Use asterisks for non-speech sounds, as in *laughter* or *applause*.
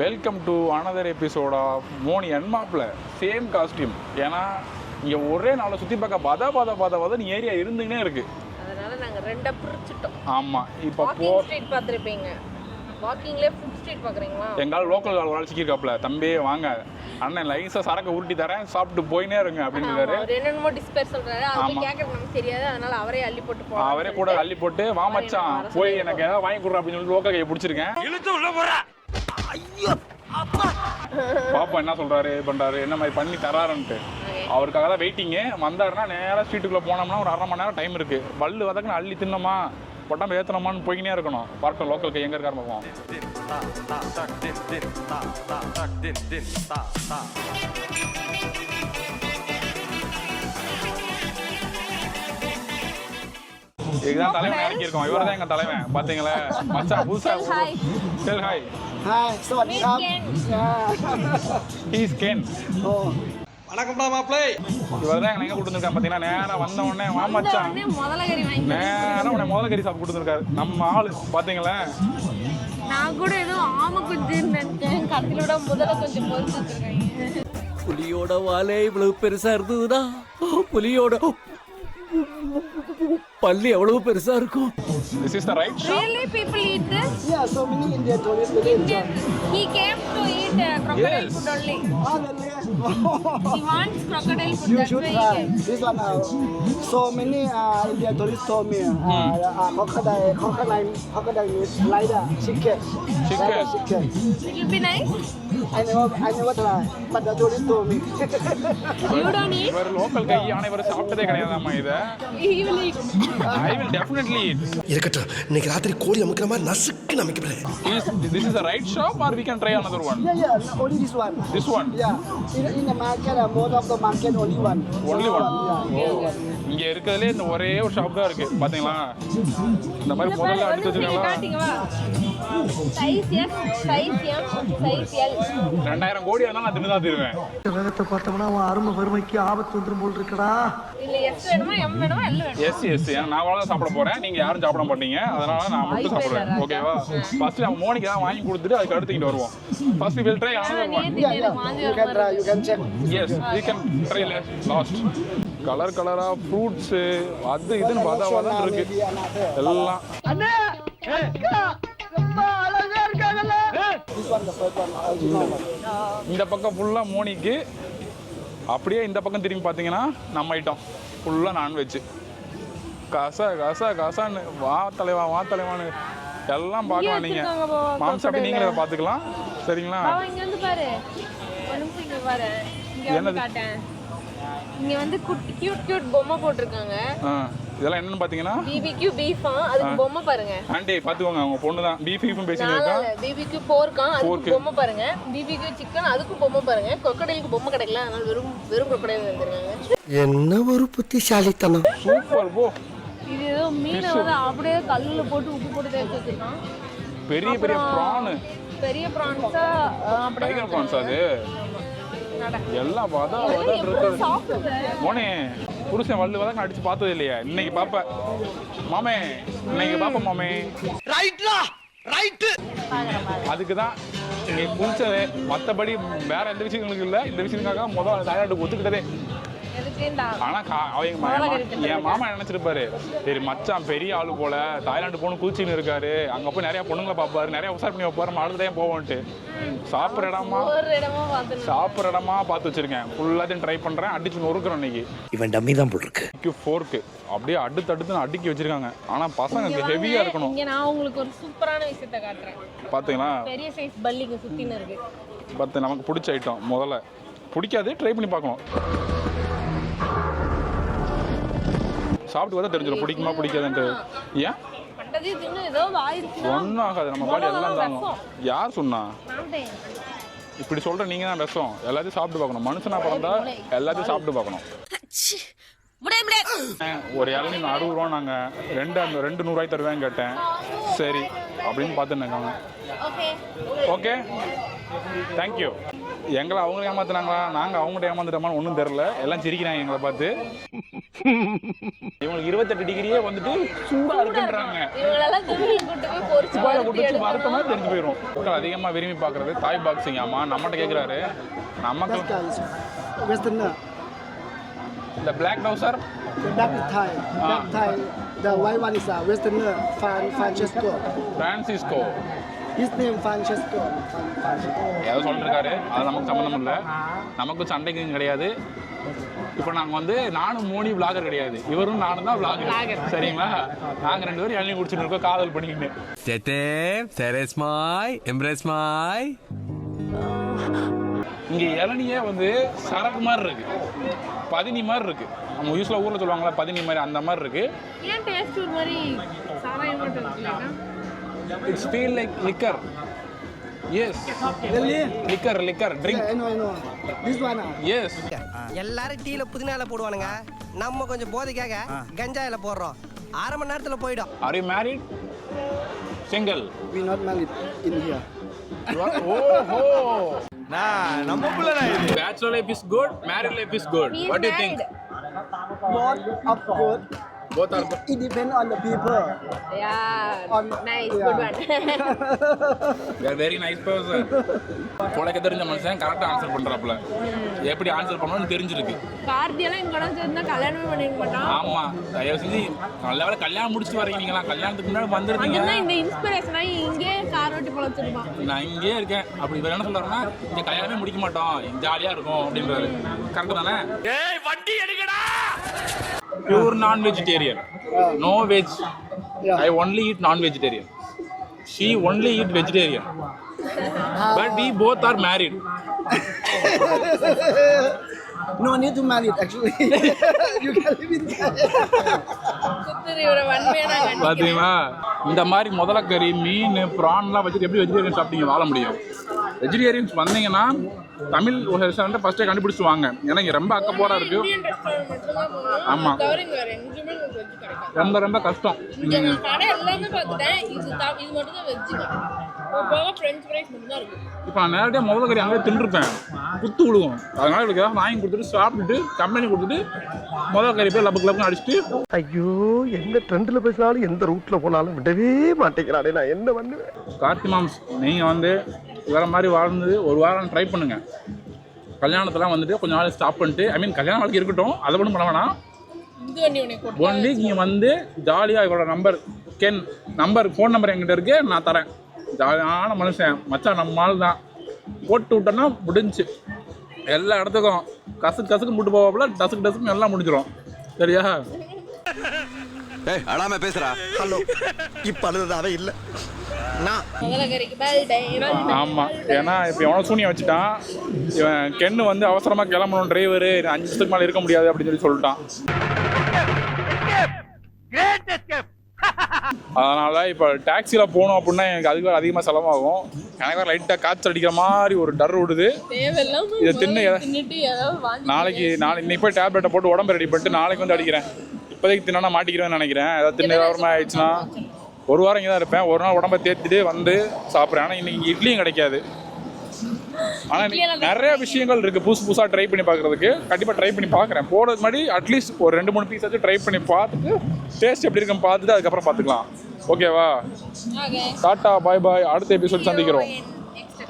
Welcome to another episode of Moni and same costume ஏன்னா இங்கே ஒரே நாளை சுற்றி பார்க்க பத பத பத பதன்னு ஏரியா இருந்துக்கினே இருக்கு. அதனால நாங்க ரெண்டா பிரிச்சுட்டோம். ஆமாம் இப்போ போ ஸ்ட்ரீட் பார்த்துருப்பீங்க. வாக்கிங்லேயே ஃபுட் ஸ்ட்ரீட் பார்க்குறீங்களா? எங்கால் லோக்கல் ஒரு ஆள் சிக்கிருக்காப்புல தம்பி வாங்க. அண்ணன் லைஸாக சரக்கு உருட்டி தரேன். சாப்பிட்டு போயினே இருங்க அப்படின்றாரு அவர் என்னென்னமோ டிஸ்பேர் சொல்றாரு. அவர் ஆமா. கேட்கறது நமக்கு தெரியாது. அதனால அவரே அள்ளி போட்டு போலாம் அவரே கூட அள்ளி போட்டு வா மச்சான் போய் எனக்கு ஏதாவது வாங்கி கொடுறா அப்படின்னு சொல்லி லோக்கல் கையை பிடிச்சிருக்கேன். பாப்பா என்ன சொல்றாரு பண்றாரு என்ன மாதிரி பண்ணி தராருன்ட்டு அவருக்காக தான் வெயிட்டிங்கு வந்தாருன்னா நேராக ஸ்ட்ரீட்டுக்குள்ள போனோம்னா ஒரு அரை மணி நேரம் டைம் இருக்கு. வள்ளு வதக்குன்னு அள்ளி தின்னோமா? உடம்பு ஏத்தனமான்னு போய்க்கினே இருக்கணும். பார்க்க லோக்கல் கை எங்க இருக்காரு பார்ப்போம் இதுதான் தலைவன் இறக்கி இருக்கோம் இவர் தான் எங்க தலைவன். பாத்தீங்களா? மச்சான் புதுசா Hi. ஹாய் சோ நீங்க ஹீஸ் கேன் ஓ வணக்கம்டா மாப்பிளை இவர் தான் எங்க கூட்டு வந்திருக்காரு பாத்தீங்கன்னா நேரா வந்த உடனே மாமச்சான் நேரா உடனே முதலகரி சாப்பிட்டு கொடுத்துருக்காரு. நம்ம ஆளு பாத்தீங்களா? நான் கூட ஏதோ ஆம குஞ்சுன்னு நினைச்சேன். கத்திலோட முதல்ல கொஞ்சம் பொறுத்து புலியோட வாலே இவ்வளவு பெருசா இருந்ததுன்னா புலியோட பல்லு எவ்வளவு பெருசா இருக்கும் this is the right shop Really people eat this? yeah so many Indian tourists really enjoy Indian. He came to eat uh, crocodile Yes. food only. ah really He wants crocodile food. you That's should why he try came. this one uh, so many uh, Indian tourists told me uh, uh, crocodile crocodile crocodile meat like that chicken Chicken. like that chicken It will be nice. I never I never try but the tourists told me. You don't eat. இவர் local guy ஆனா இவர் சாப்பிட்டதே கிடையாதாம்மா இதை. He will eat. I will definitely இருக்கட்டும் இன்னைக்கு ராத்திரி கோழி அமைக்கிற மாதிரி நசுக்கு அமைக்கப்படே this is the right shop are we can try another one yeah yeah only this one. This one yeah in, in the market uh, most of the market only one. Only one yeah இங்க இருக்கிறதுலே இந்த ஒரே ஒரு shop தான் இருக்கு பாத்தீங்களா? இந்த மாதிரி முதல்ல அடிச்சு வச்சிருக்காங்களா காட்டுங்க வா. ரெண்டாயிரம் கோடி இருந்தாலும் நான் தின்னு தான் தருவேன். வேகத்தை பார்த்தோம்னா அவன் அருமை பெருமைக்கு ஆபத்து வந்துரும் போல் இருக்கடா. இல்ல S வேணுமா M வேணுமா L வேணுமா? எஸ் எஸ் நான் அவ்வளோ சாப்பிட போறேன். நீங்க யாரும் சாப்பிட மாட்டீங்க. அதனால நான் மட்டும் சாப்பிடுறேன் ஓகேவா ஃபர்ஸ்ட் நம்ம மோனிக்கு தான் வாங்கி கொடுத்துட்டு அதுக்கு அடுத்து இங்க வருவோம் first will try yes we can try last colour கலரா ஃப்ரூட்ஸ் அது இதுன்னு வதன்னு இருக்கு எல்லாம். Original one இந்த பக்கம் ஃபுல்லா மோனிக்கு. அப்படியே இந்த பக்கம் திரும்பி பார்த்தீங்கன்னா நம்ம ஐட்டம் ஃபுல்லா நான்வெஜ் கசா கசா கசான்னு. வா தலைவா வா தலைவான்னு எல்லாம் பார்க்கலாம் நீங்க வச்சிருக்காங்க போ, மாம்சாப்பி நீங்களே அதை பார்த்துக்கலாம். சரிங்களா? என்னது? இங்க வந்து குட்டி கியூட் கியூட் பொம்மை போட்டிருக்காங்க. இதெல்லாம் என்னன்னு பார்த்தீங்கன்னா பிபிக்யூ பீஃபா அதுக்கு பொம்மை பாருங்க. ஆண்டி பார்த்துக்கோங்க அவங்க பொண்ணு தான் பீஃப் பீஃபும் பேசிட்டு இருக்கா? BBQ popcorn. அதுக்கு பொம்மை பாருங்க. பிபிக்யூ சிக்கன் அதுக்கும் பொம்மை பாருங்க. கொக்கடைலுக்கு பொம்மை கிடைக்கல அதனால வெறும் வெறும் கொக்கடையில் வந்துருக்காங்க என்ன ஒரு புத்திசாலித்தனம். சூப்பர் போ. இது ஏதோ மீனை வந்து அப்படியே கல்லுல போட்டு உப்பு போட்டு தேய்ச்சி வச்சிருக்கான். பெரிய பெரிய ப்ரானு பெரிய ப்ரான்ஸா அப்படியே ப்ரான்ஸ் அது. எல்லாம் வதா வதா எப்படி இருக்குது மோனே புருஷன் வள்ளு வதங்க அடிச்சு பார்த்தது இல்லையா. இன்னைக்கு பாப்ப மாமே இன்னைக்கு பாப்ப மாமே. ரைட்லா ரைட்டு. அதுக்கு தான் இங்கே குளிச்சது மற்றபடி வேற எந்த விஷயங்களுக்கு இல்லை. இந்த விஷயத்துக்காக முதல் தாய்லாண்டுக்கு ஒத்துக்கிட்டதே. எதுக்குண்டா ஆனா கா- அவங்க என் மாமா நினைச்சிருப்பாரு சரி மச்சான் பெரிய ஆளு போல தாய்லாந்து போகணும் குளிச்சின்னு இருக்காரு. அங்க போய் நிறைய பொண்ணுங்களை பார்ப்பாரு. நிறைய உசார் பண்ணி வைப்பாரு நம்ம அடுத்த போவோன்ட்டு சாப்பிட்ற இடமா? சாப்பிட்ற இடமா பார்த்து வச்சிருக்கேன். ஃபுல்லாத்தையும் ட்ரை பண்றேன். அடிச்சு நொறுக்குறேன் இன்னைக்கு. இவன் டம்மி தான் போட்டிருக்கு ஃபோர்க்கு அப்படியே அடுத்து அடுத்து அடுக்கி வச்சிருக்காங்க. ஆனா பசங்க ஹெவியா இருக்கணும். இங்க நான் உங்களுக்கு ஒரு சூப்பரான விஷயத்த காட்டுறேன். பாத்தீங்களா? பெரிய சைஸ் பல்லிங்க சுத்தின்னு இருக்கு. பார்த்து நமக்கு பிடிச்ச ஐட்டம் முதல்ல. பிடிக்காது ட்ரை பண்ணி பார்க்கணும் சாப்பிட்டு பார்த்தா தெரிஞ்சிடும். பிடிக்குமா பிடிக்காதுன்ட்டு. ஏன்? ஒன்றும் ஆகாது நம்ம பாடி எல்லாம் தாங்கும் யார் சொன்னா. இப்படி சொல்ற நீங்க தான் விஷம். எல்லாத்தையும் சாப்பிட்டு பார்க்கணும். மனுஷனா பிறந்தா எல்லாத்தையும் சாப்பிட்டு பார்க்கணும். ஒரு இளநீ அறுபது ரூபா நாங்க ரெண்டு அந்த ரெண்டு நூறுரூவாய் தருவேன் கேட்டேன். சரி அப்படின்னு பார்த்துருந்தாங்க ஓகே. ஓகே. தேங்க்யூ எங்களை அவங்க ஏமாத்துனாங்களா? நாங்கள் அவங்கள்ட்ட ஏமாந்துட்டோமான்னு ஒன்றும் தெரில எல்லாம் சிரிக்கிறாங்க எங்களை பார்த்து. இவங்களுக்கு இருபத்தெட்டு டிகிரியே வந்துட்டு சூடா இருக்குன்றாங்க கூட்டு போய் மாதிரி தெரிஞ்சு போயிடும் மக்கள் அதிகமா விரும்பி பார்க்கறது தாய் பாக்ஸிங் ஆமா நம்மகிட்ட கேக்குறாரு நமக்கு. இந்த பிளாக் டவுசர் black is Thai. Black Thai. The white one is uh, Westerner. Fran Francesco. Francesco Francesco. Fran Francesco. ஏதோ சொல்லிருக்காரு. அது நமக்கு சம்மந்தம் இல்லை. நமக்கு சண்டைக்கு கிடையாது. இப்போ நாங்கள் வந்து நானும் மோனி விளாகர் கிடையாது. இவரும் நானும் தான் விளாகர் சரிங்களா? நாங்கள் ரெண்டு பேரும் இளநீ குடிச்சிட்டு இருக்கோம். காதல் பண்ணிக்கிட்டு சேட்டே செரேஸ் மாய் எம்ப்ரேஸ் மாய் இங்கே இளநியே வந்து சரக்கு மாதிரி இருக்கு. பதினி மாதிரி இருக்கு. நம்ம யூஸ்ல ஊரில் சொல்லுவாங்களா பதினி மாதிரி அந்த மாதிரி இருக்கு. It's feel like liquor yes? Liquor liquor Yeah, drink I know, I know. This one. Yes எல்லாரும் டீல புதினால போடுவானுங்க. நம்ம கொஞ்சம் போதைக்காக கஞ்சாயில போடுறோம். அரை மணி நேரத்துல போயிடும். Are you married single we not married in here. ஓஹோ நம்ம பிள்ளை இது. Bachelor life is good married life is good He is what you think married. Both of good. Are It depends on the people. Yeah, On- nice, yeah. good one. Where very nice person உனக்கு தெரிஞ்ச மனுஷன் கரெக்டாக answer பண்ணுறாப்புல எப்படி answer பண்ணணும்னு தெரிஞ்சிருக்கு. கார்த்தியெல்லாம் இங்க கொண்டு சேர்ந்தா கல்யாணமே பண்ணிக்க மாட்டான். ஆமா தயவு செஞ்சு நல்ல வேலை கல்யாணம் முடிச்சுட்டு வரீங்க நீங்களா கல்யாணத்துக்கு முன்னாடி வந்துருக்கீங்க. அங்கதான் இந்த இன்ஸ்பிரேஷன் ஆகி இங்கே கார் ஓட்டி பொழைச்சிருப்பான். நான் இங்கேயே இருக்கேன். அப்படி இவர் என்ன சொல்றாருன்னா இங்க கல்யாணமே முடிக்க மாட்டோம். ஜாலியா இருக்கும் அப்படின்றாரு. கரெக்ட் தானே? Pure non vegetarian no veg. I only eat non vegetarian she only eat vegetarian but we both are married No need to marry actually. *laughs* you can live in. பாத்தீங்களா? இந்த மாதிரி முதலக்கறி மீன் ப்ரான்லாம் வச்சுட்டு எப்படி வெஜிடேரியன் சாப்பிட்டீங்க வாழ முடியும்? வெஜிடேரியன்ஸ் வந்தீங்கன்னா தமிழ் ஒரு ரெஸ்டாரண்ட்டை ஃபஸ்ட்டே கண்டுபிடிச்சிட்டு வாங்க. ஏன்னா இங்கே ரொம்ப அக்கப்போரா இருக்கு. இந்தியன் ரெஸ்டாரண்ட் மட்டும்தான் போகணும். ஆமா. தவிர இங்க வேற எங்கேயுமே உங்களுக்கு வெஜ் கிடைக்காது. ரொம்ப ரொம்ப கஷ்டம். இப்போ நான் நேரடியாக முதல் கறி அங்கே தின்றுருப்பேன் குத்து விழுவும் அதனால இவளுக்கு ஏதாவது வாங்கி கொடுத்துட்டு சாப்பிட்டுட்டு கம்பெனி கொடுத்துட்டு முதல் கறி போய் லப்பு கிளப்புன்னு அடிச்சுட்டு ஐயோ எந்த ட்ரெண்ட்ல பேசினாலும் எந்த ரூட்ல போனாலும் விடவே மாட்டேங்கிறானே. நான் என்ன பண்ணுவேன்? கார்த்தி மாம்ஸ் நீங்கள் வந்து வேறு மாதிரி வாழ்ந்து ஒரு வாரம் ட்ரை பண்ணுங்கள் கல்யாணத்தெல்லாம் வந்துட்டு கொஞ்ச நாள் ஸ்டாப் பண்ணிட்டு ஐ மீன் கல்யாண வாழ்க்கை இருக்கட்டும் அதை மட்டும் பண்ண வேணாம். ஒன் வீக் நீங்கள் வந்து ஜாலியாக இவரோட நம்பர் கென் நம்பர் ஃபோன் நம்பர் என்கிட்ட இருக்கு நான் தரேன். ஜாலியான மனுஷன். மச்சான் நம்ம ஆள் தான். போட்டு விட்டோன்னா முடிஞ்சு. எல்லா இடத்துக்கும் கசுக்கு கசுக்கு முட்டு போவாப்புல டசுக்கு டசுக்கு எல்லாம் முடிஞ்சிடும் சரியா? ஏய் அடாம பேசுறா ஹலோ இப்ப அழுதாவே இல்ல. ஆமாம் ஏன்னா இப்போ எவனோ சூனியம் வச்சுட்டான். இவன் கென்னு வந்து அவசரமாக கிளம்பணும் டிரைவரு அஞ்சு நிமிஷத்துக்கு மேலே இருக்க முடியாது அப்படின்னு சொல்லி சொல்லிட்டான். அதனால இப்போ டாக்ஸியில் போகணும் அப்படின்னா எனக்கு அதுக்கு வேறு அதிகமாக செலவாகும். எனக்கு வேறு லைட்டாக காய்ச்சல் அடிக்கிற மாதிரி ஒரு டர் விடுது இதை தின்னு நாளைக்கு நாளைக்கு இன்னைக்கு போய் டேப்லெட்டை போட்டு உடம்பு ரெடி பண்ணிட்டு நாளைக்கு வந்து அடிக்கிறேன். இப்போதைக்கு தின்னா மாட்டிக்கிறேன்னு நினைக்கிறேன். ஏதாவது தின்னு ஆயிடுச்சுன்னா. ஒரு வாரம் இங்கே தான் இருப்பேன். ஒரு நாள் உடம்ப தேத்திட்டு வந்து சாப்பிட்றேன். ஆனால் இன்னைக்கு இட்லியும் கிடைக்காது. ஆனால் நிறைய விஷயங்கள் இருக்குது புதுசு புதுசாக ட்ரை பண்ணி பார்க்குறதுக்கு கண்டிப்பாக ட்ரை பண்ணி பார்க்குறேன் போகிறதுக்கு முன்னாடி அட்லீஸ்ட் ஒரு ரெண்டு மூணு பீஸ் ட்ரை பண்ணி பார்த்துட்டு டேஸ்ட் எப்படி இருக்குன்னு பார்த்துட்டு அதுக்கப்புறம் பார்த்துக்கலாம். ஓகேவா. டாட்டா பாய் பாய் அடுத்த எபிசோட் சந்திக்கிறோம். Next.